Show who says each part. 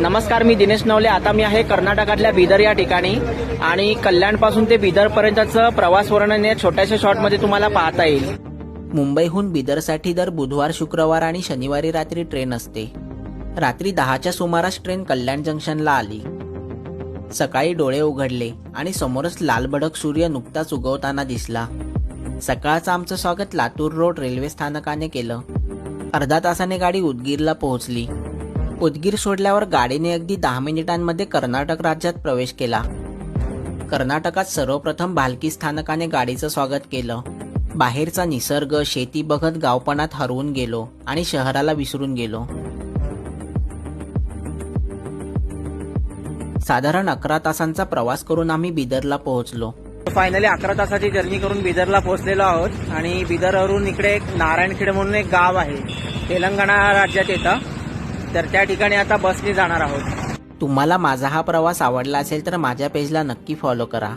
Speaker 1: नमस्कार मी दिनेश नवले. आता मी आहे कर्नाटकातल्या बिदर या ठिकाणी आणि कल्याणपासून ते बिदरपर्यंतचं प्रवास वर्णन या छोट्याशा शॉर्टमध्ये तुम्हाला पाहता येईल. मुंबईहून बिदरसाठी दर बुधवार शुक्रवार आणि शनिवारी रात्री ट्रेन असते. रात्री दहाच्या सुमारास ट्रेन कल्याण जंक्शनला आली. सकाळी डोळे उघडले आणि समोरच लालबडक सूर्य नुकताच उगवताना दिसला. सकाळचं आमचं स्वागत लातूर रोड रेल्वे स्थानकाने केलं. अर्धा तासाने गाडी उदगीरला पोहोचली. उदगीर सोडल्यावर गाडीने अगदी दहा मिनिटांमध्ये कर्नाटक राज्यात प्रवेश केला. कर्नाटकात सर्वप्रथम भालकी स्थानकाने गाडीचं स्वागत केलं. बाहेरचा निसर्ग शेती बघत गावपणात हरवून गेलो आणि शहराला विसरून गेलो. साधारण अकरा तासांचा प्रवास करून आम्ही बिदरला पोहोचलो. फायनली अकरा तासाची जर्नी करून बिदरला पोहोचलेलो आहोत आणि बिदरवरून इकडे एक नारायणखेड म्हणून एक गाव आहे. तेलंगणा राज्यात येतं. तर त्या ठिकाणी आता बसने जाणार आहोत. तुम्हाला माझा हा प्रवास आवडला असेल तर माझ्या पेजला नक्की फॉलो करा.